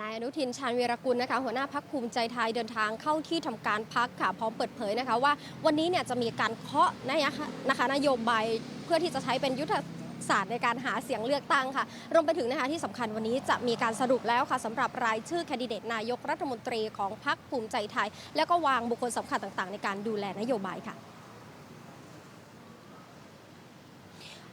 นายอนุทินชาญวีรกุลนะคะหัวหน้าพักภูมิใจไทยเดินทางเข้าที่ทำการพักค่ะพร้อมเปิดเผยนะคะว่าวันนี้เนี่ยจะมีการเคาะนะคะนะคะนโยบายเพื่อที่จะใช้เป็นยุทธศาสตร์ในการหาเสียงเลือกตั้งค่ะ รวมไปถึงนะคะที่สำคัญวันนี้จะมีการสรุปแล้วค่ะสำหรับรายชื่อแคนดิเดตนายกรัฐมนตรีของพักภูมิใจไทย แล้วก็วางบุคคลสำคัญต่างๆ ในการดูแลนโยบายค่ะ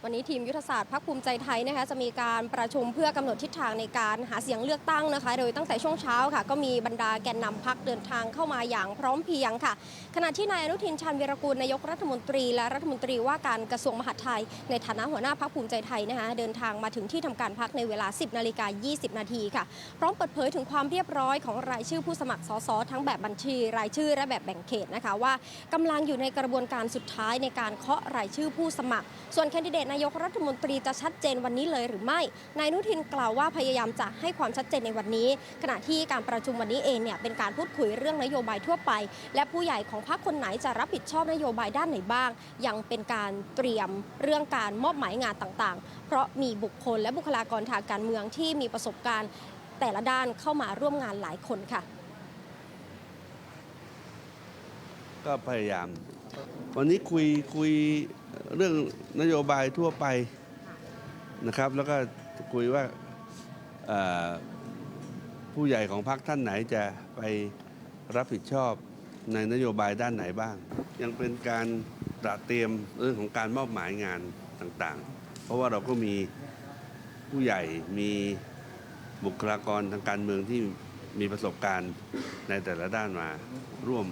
วันนี้ทีมยุทธศาสตร์พักภูมิใจไทยนะคะจะมีการประชุมเพื่อกำหนดทิศทางในการหาเสียงเลือกตั้งนะคะ โดยตั้งแต่ช่วงเช้าค่ะ ก็มีบรรดาแกนนำพักเดินทางเข้ามาอย่างพร้อมเพียงค่ะ ขณะที่นายอนุทินชาญวีรกูลนายกรัฐมนตรีและรัฐมนตรีว่าการกระทรวงมหาดไทย ในฐานะหัวหน้าพักภูมิใจไทยนะคะเดินทางมาถึงที่ทำการพักในเวลา 10นาฬิกา20 นาทีค่ะพร้อมเปิดเผยถึงความเรียบร้อยของรายชื่อผู้สมัครสสทั้งแบบบัญชี รายชื่อและแบบแบ่งเขตนะคะว่ากำลังอยู่ในกระบวนการสุดท้ายในการเคาะรายชื่อผู้สมัคร ส่วนแคนดิเดตนายกรัฐมนตรีจะชัดเจนวันนี้เลยหรือไม่ นายนุทินกล่าวว่าพยายามจะให้ความชัดเจนในวันนี้ ขณะที่การประชุมวันนี้เองเนี่ยเป็นการพูดคุยเรื่องนโยบายทั่วไป และผู้ใหญ่ของพรรคคนไหนจะรับผิดชอบนโยบายด้านไหนบ้าง ยังเป็นการเตรียมเรื่องการมอบหมายงานต่างๆ เพราะมีบุคคลและบุคลากรทางการเมืองที่มีประสบการณ์ แต่ละด้านเข้ามาร่วมงานหลายคนค่ะ ก็พยายาม วันนี้คุยคุยเรื่องนโยบายทั่วไปนะครับ แล้วก็คุยว่าผู้ใหญ่ของพรรคท่านไหนจะไปรับผิดชอบในนโยบายด้านไหนบ้าง ยังเป็นการตระเตรียมเรื่องของการมอบหมายงานต่างๆ เพราะว่าเราก็มีผู้ใหญ่มีบุคลากรทางการเมืองที่มีประสบการณ์ในแต่ละด้านมาร่วม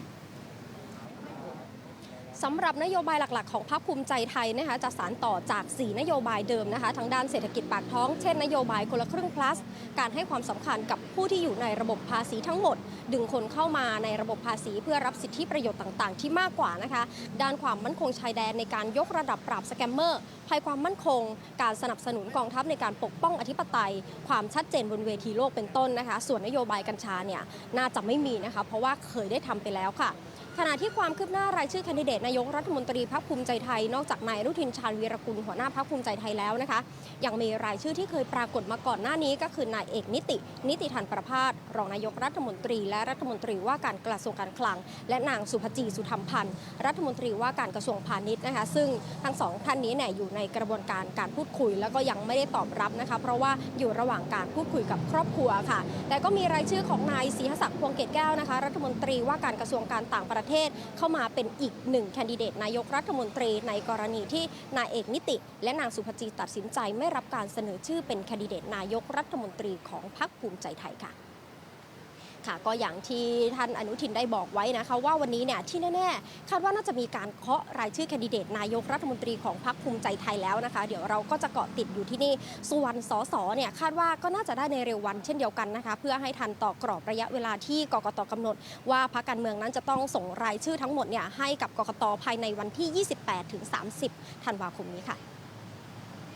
สำหรับนโยบายหลักๆ ของพรรคภูมิใจไทยนะคะจะสานต่อจาก 4 นโยบายเดิมนะคะทางด้านเศรษฐกิจปากท้อง เช่นนโยบายคนละครึ่ง plus การให้ความสำคัญกับผู้ที่อยู่ในระบบภาษีทั้งหมด ดึงคนเข้ามาในระบบภาษีเพื่อรับสิทธิประโยชน์ต่างๆ ที่มากกว่านะคะ ด้านความมั่นคงชายแดนในการยกระดับปราบสแกมเมอร์ภัยความมั่นคง การสนับสนุนกองทัพในการปกป้องอธิปไตย ความชัดเจนบนเวทีโลกเป็นต้นนะคะ ส่วนนโยบายกัญชาเนี่ยน่าจะไม่มีนะคะ เพราะว่าเคยได้ทำไปแล้วค่ะ ขณะที่ความคืบหน้ารายชื่อแคนดิเดตนายกรัฐมนตรีพรรคภูมิใจไทย นอกจากนายอนุทินชาญวีรกุลหัวหน้าพรรคภูมิใจไทยแล้วนะคะ ยังมีรายชื่อที่เคยปรากฏมาก่อนหน้านี้ ก็คือนายเอกนิติ นิติธันประพาสรองนายกรัฐมนตรี และรัฐมนตรีว่าการกระทรวงการคลัง และนางสุภจีสุธรรมพันธ์รัฐมนตรีว่าการกระทรวงพาณิชย์นะคะ ซึ่งทั้งสองท่านนี้เนี่ยอยู่ในกระบวนการการพูดคุย แล้วก็ยังไม่ได้ตอบรับนะคะ เพราะว่าอยู่ระหว่างการพูดคุยกับครอบครัวค่ะ แต่ก็มีรายชื่อของนายศรีหศักดิ์พวงเกตแก้วนะคะ รัฐมนตรีว่าการกระทรวงการต่างประเทศเข้ามาเป็นอีกหนึ่งแคนดิเดตนายกรัฐมนตรี ในกรณีที่นายเอกนิติ และนางสุภจีตัดสินใจไม่รับการเสนอชื่อเป็นแคนดิเดตนายกรัฐมนตรีของพรรคภูมิใจไทยค่ะ ค่ะก็อย่างที่ท่านอนุทินได้บอกไว้นะคะว่าวันนี้เนี่ยที่แน่ๆคาดว่าน่าจะมีการเคาะรายชื่อแคนดิเดตนายกรัฐมนตรีของพรรคภูมิใจไทยแล้วนะคะ เดี๋ยวเราก็จะเกาะติดอยู่ที่นี่ส่วนสสเนี่ยคาดว่าก็น่าจะได้ในเร็ววันเช่นเดียวกันนะคะ เพื่อให้ทันต่อกรอบระยะเวลาที่กกตกำหนด ว่าพรรคการเมืองนั้นจะต้องส่งรายชื่อทั้งหมดเนี่ยให้กับกกตภายในวันที่ 28-30 ธันวาคมนี้ค่ะ